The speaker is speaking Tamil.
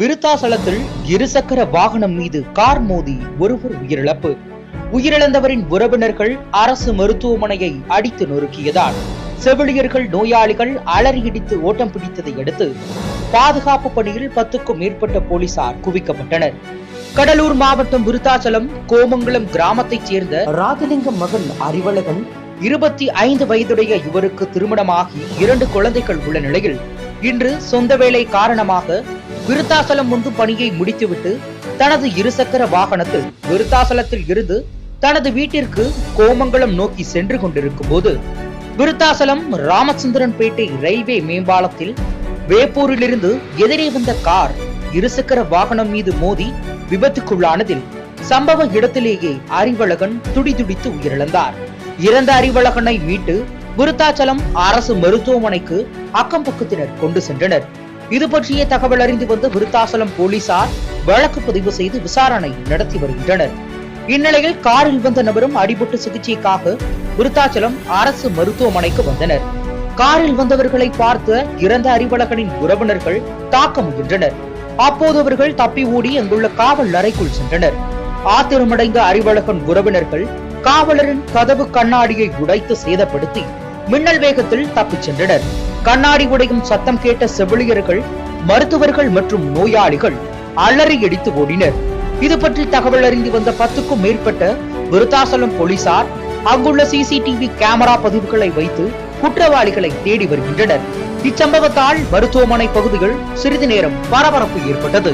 விருத்தாசலத்தில் இருசக்கர வாகனம் மீது கார் மோதி ஒருவர் உயிரிழப்பு. உயிரிழந்தவரின் உறவினர்கள் அரசு மருத்துவமனையை அடித்து நொறுக்கியதால் செவிலியர்கள் நோயாளிகள் அலறியடித்து ஓட்டம் பிடித்ததை அடுத்து பாதுகாப்பு பணியில் பத்துக்கும் மேற்பட்ட போலீசார் குவிக்கப்பட்டனர். கடலூர் மாவட்டம் விருத்தாச்சலம் கோமங்கலம் கிராமத்தைச் சேர்ந்த ராஜலிங்கம் மகன் அறிவழகன் இருபத்தி ஐந்து வயதுடைய இவருக்கு திருமணமாகி இரண்டு குழந்தைகள் உள்ள நிலையில் இன்று சொந்த வேலை காரணமாக விருத்தாசலம் முன்பு பணியை முடித்துவிட்டு தனது இருசக்கர வாகனத்தில் விருத்தாசலத்தில் இருந்து தனது வீட்டிற்கு கோமங்கலம் நோக்கி சென்று கொண்டிருக்கும் போது விருத்தாசலம் ராமச்சந்திரன்பேட்டை ரயில்வே மேம்பாலத்தில் வேப்பூரிலிருந்து எதிரே வந்த கார் இருசக்கர வாகனம் மீது மோதி விபத்துக்குள்ளானதில் சம்பவ இடத்திலேயே அறிவழகன் துடிதுடித்து உயிரிழந்தார். இறந்த அறிவழகனை மீட்டு விருத்தாச்சலம் அரசு மருத்துவமனைக்கு அக்கம் பக்கத்தினர் கொண்டு சென்றனர். இது பற்றிய தகவல் அறிந்து வந்த விருத்தாசலம் போலீசார் வழக்கு பதிவு செய்து விசாரணை நடத்தி வருகின்றனர். இந்நிலையில் காரில் வந்த நபரும் அடிபட்டு சிகிச்சைக்காக விருத்தாச்சலம் அரசு மருத்துவமனைக்கு வந்தனர். காரில் வந்தவர்களை பார்த்த இறந்த அறிவழகனின் உறவினர்கள் தாக்க முயன்றனர். அப்போது அவர்கள் தப்பி ஓடி அங்குள்ள காவல் அறைக்குள் சென்றனர். ஆத்திரமடைந்த அறிவழகன் உறவினர்கள் காவலரின் கதவு கண்ணாடியை உடைத்து சேதப்படுத்தி மின்னல் வேகத்தில் தப்பிச் சென்றனர். கண்ணாடி உடையும் சத்தம் கேட்ட செவிலியர்கள் மருத்துவர்கள் மற்றும் நோயாளிகள் அலறி அடித்து ஓடினர். இது பற்றி தகவல் அறிந்து வந்த பத்துக்கும் மேற்பட்ட விருத்தாசலம் போலீசார் அங்குள்ள சிசிடிவி கேமரா பதிவுகளை வைத்து குற்றவாளிகளை தேடி வருகின்றனர். இச்சம்பவத்தால் மருத்துவமனை பகுதியில் சிறிது நேரம் பரபரப்பு ஏற்பட்டது.